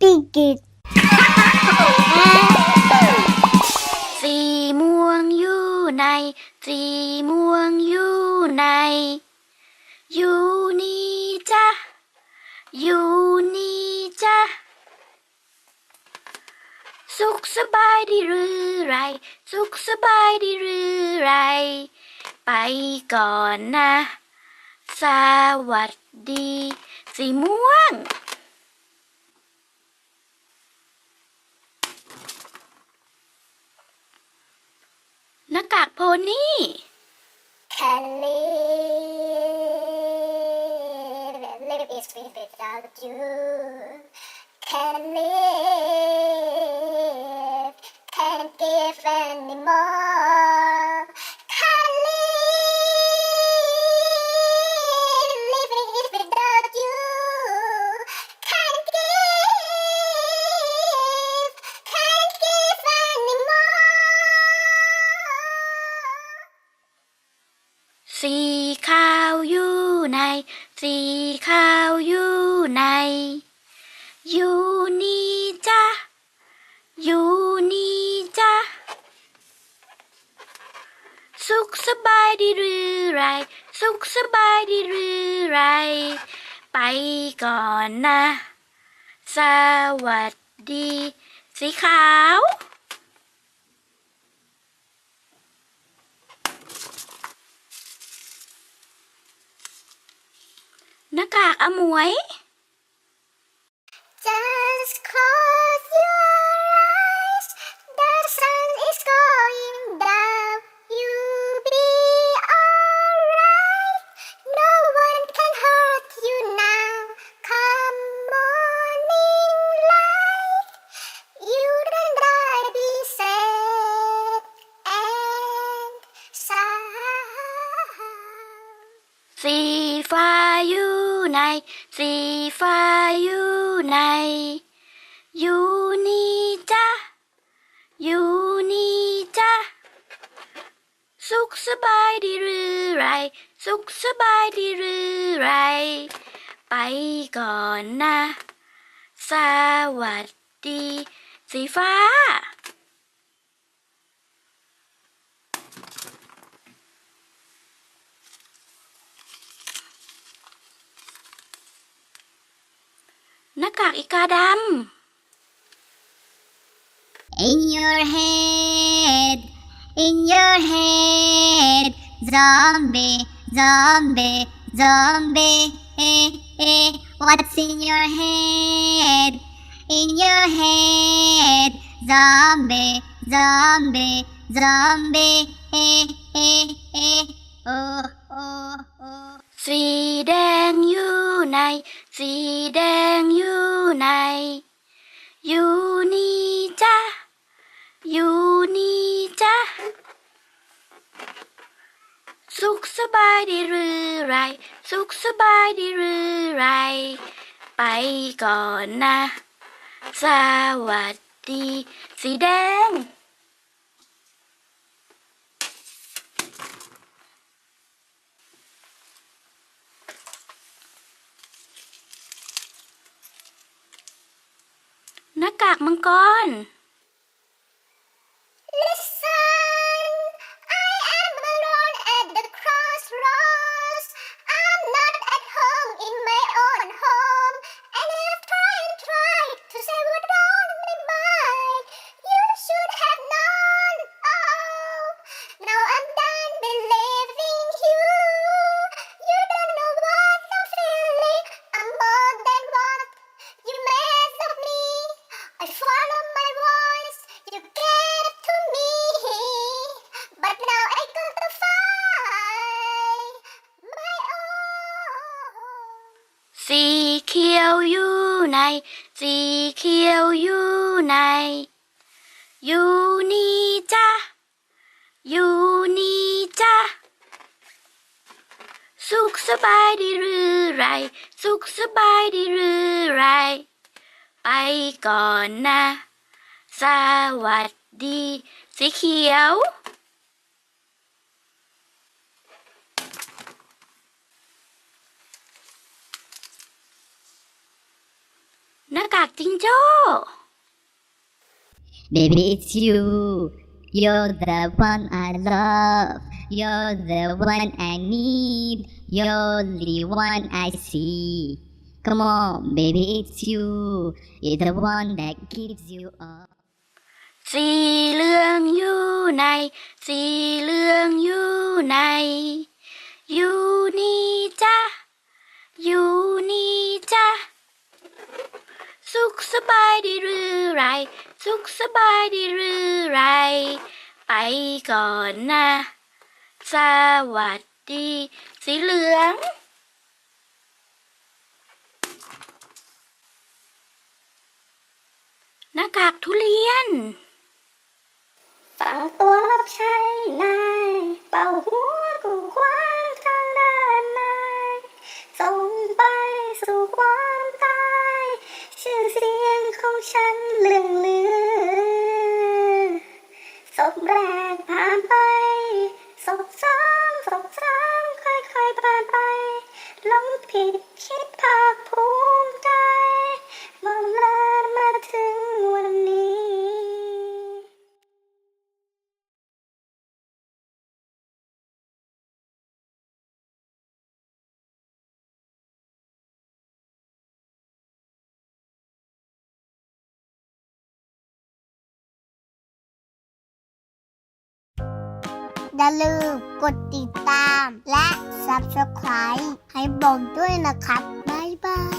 ปีกิดสีม่วงอยู่ในสีม่วงอยู่ใน อยู่นี่จ้ะอยู่นี่จ้ะสุขสบายดีหรือไร สุขสบายดีหรือไร ไปก่อนนะ สวัสดี สีม่วง ห น้ากากโพนี่ Can live, live is free without you. Can live, can't give anymore. สีขาวอยู่ใน สีขาวอยู่ใน อยู่นี่จ้ะอยู่นี่จ้ะสุขสบายดีหรือไร สุขสบายดีหรือไร ไปก่อนนะ สวัสดี สีขาว หน้ากากอมวย สีฟ้าอยู่ในสีฟ้าอยู่ในอยู่นี่จ้ะ อยู่นี่จ้ะ สุขสบายดีหรือไร สุขสบายดีหรือไร ไปก่อนนะ สวัสดี สีฟ้า หน้ากากอีกาดำ In your head, in your head, zombie, zombie, zombie. Eh, eh, what's in your head? In your head, zombie, zombie, zombie. Eh, eh, eh. Oh, oh, oh. สีแดงอยู่ใน สีแดงอยู่ใน อยู่นี่จ้ะอยู่นี่จ้ะสุขสบายดีหรือไร สุขสบายดีหรือไร ไปก่อนนะ สวัสดี สีแดงากมังกร เขียวอยู่ใน สีเขียวอยู่ใน อยู่นี่จ้ะอยู่นี่จ้ะสุขสบายดีหรือไร สุขสบายดีหรือไร ไปก่อนนะ สวัสดี สีเขียว หหน้ากากจิงโจ้ Baby, it's you. You're the one I love. You're the one I need. You're the one I see. Come on, baby, it's you. You're the one that gives you all. สีเหลืองอยู่ใน สีเหลืองอยู่ใน อยู่นี่ ดีหรือไร สุขสบายดีหรือไร ไปก่อนนะ สวัสดี สีเหลืองหน้ากากทุเรียน ฝังตัวรับใช้นาย เป่าหั ศพแรกผ่านไปศพสองศพสามค่อยๆผ่านไปหลงผิด อย่าลืมกดติดตาม และ Subscribe ให้บอมด้วยนะครับ บ๊ายบาย